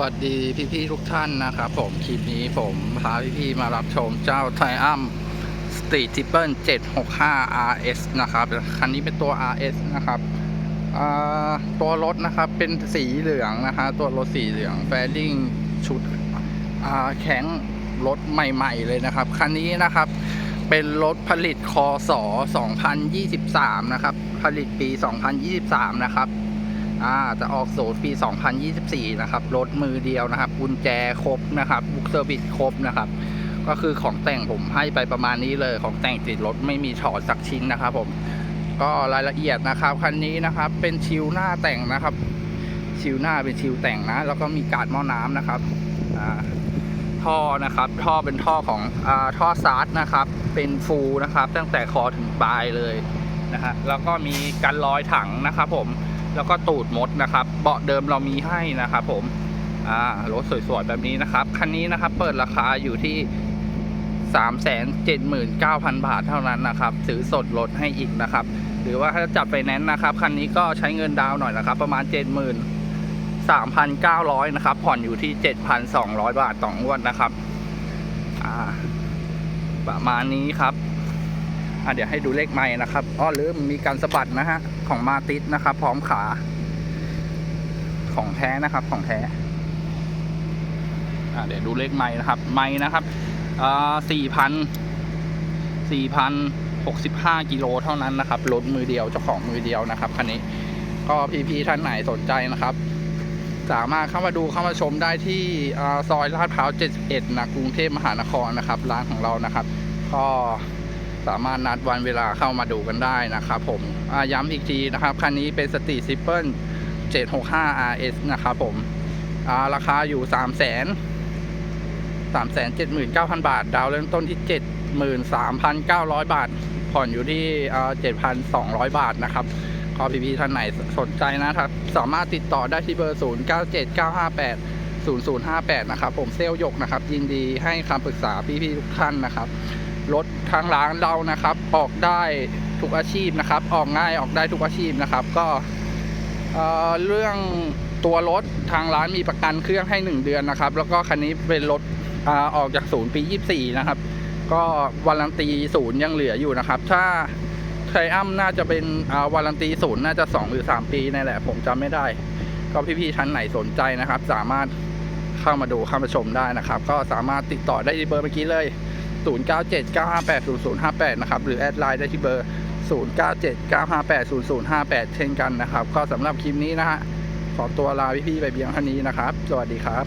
วัสดีพี่ๆทุกท่านนะครับผมคลิปนี้ผมพาพี่ๆมารับชมเจ้าไทอัมสตรีททิปเปิล765 RS นะครับ คันนี้เป็นตัว RS นะครับตัวรถนะครับเป็นสีเหลืองนะคะตัวรถสีเหลืองแฟริ่งชุดแข็งรถใหม่ ๆ เลยนะครับ คันนี้นะครับเป็นรถผลิตคศ2023 นะครับ ผลิตปี 2023 นะครับ อ่าจะออกศูนย์ปี 2024 นะครับ รถมือเดียวนะครับ กุญแจครบนะครับ บุกเซอร์วิสครบนะครับ ก็คือของแต่งผมให้ไปประมาณนี้เลย ของแต่งติดรถไม่มีถอดสักชิ้นนะครับผม ก็รายละเอียดนะครับ คันนี้นะครับ เป็นชิวหน้าแต่งนะครับ ชิวหน้าเป็นชิวแต่งนะ แล้วก็มีการดหม้อน้ำนะครับ อ่า ท่อนะครับ ท่อเป็นท่อของ อ่า ท่อซาร์ดนะครับ เป็นฟูลนะครับ ตั้งแต่คอถึงปลายเลยนะฮะ แล้วก็มีกันรอยถังนะครับผม แล้วก็ตูดมดนะครับ เบาะเดิมเรามีให้นะครับ ผมอ่ารถสวยๆแบบนี้นะครับ คันนี้นะครับ เปิดราคาอยู่ที่379,000 บาทเท่านั้นนะครับ ซื้อสดลดให้อีกนะครับ หรือว่าถ้าจัดไฟแนนนะครับ คันนี้ก็ใช้เงินดาวน์หน่อยนะครับ ประมาณ70,000 3,900นะครับ ผ่อนอยู่ที่ 7,200 บาทต่องวดนะครับ ประมาณนี้ครับ อะเดี๋ยวให้ดูเลขไม้นะครับอ้อลืมมีการสะบัดนะฮะของมาติสนะครับ พร้อมขา ของแท้นะครับ ของแท้อะเดี๋ยวดูเลขไม้นะครับ ไม้นะครับอ่าสี่พันสี่พันหกสิบห้ากิโลเท่านั้นนะครับรถมือเดียวเจ้าของมือเดียวนะครับคันนี้ก็พี่ๆท่านไหนสนใจนะครับสามารถเข้ามาดูเข้ามาชมได้ที่อซอยลาดพร้าว 71 นะกรุงเทพมหานครนะครับ ร้านของเรานะครับ ก็ สามารถนัดวันเวลาเข้ามาดูกันได้นะครับผมย้ำอีกทีนะครับ คันนี้เป็นสตรีซิปเปิล765 RS นะครับผมาราคาอยู่ 3 0 0 0 0 3 7 9 0 0 0 บาท ดาวเริ่มต้นที่ 73,900 บาท ผ่อนอยู่ที่อ่า7,200 บาทนะครับก็พี่ๆท่านไหนสนใจนะครับ สามารถติดต่อได้ที่เบอร์ 0 9 7 9 5 8 0 0 5 8 นะครับ ผมเซลลหยกนะครับ ยินดีให้คำปรึกษาพี่ๆทุกท่านนะครับ รถทางร้านเรานะครับ ออกได้ทุกอาชีพนะครับ ออกง่ายออกได้ทุกอาชีพนะครับ ก็เอ่อเรื่องตัวรถทางร้านมีประกันเครื่องให้ 1 เดือนนะครับ แล้วก็คันนี้เป็นรถอออกจากศูนย์ปี 24 นะครับ ก็วารันตีศูนย์ยังเหลืออยู่นะครับ ถ้าไทอัมน่าจะเป็นวารันตีศูนย์น่าจะ 2 หรือ 3 ปีนี่แหละผมจำไม่ได้ ก็พี่ๆท่านไหนสนใจนะครับ สามารถเข้ามาดูเข้ามาชมได้นะครับ ก็สามารถติดต่อได้ที่เบอร์เมื่อกี้เลย 0979580058 นะครับ หรือแอดไลน์ได้ที่เบอร์ 0979580058 เช่นกันนะครับ ก็สำหรับคลิปนี้นะฮะขอตัวลาพี่ๆไปเพียงเท่านี้นะครับ สวัสดีครับ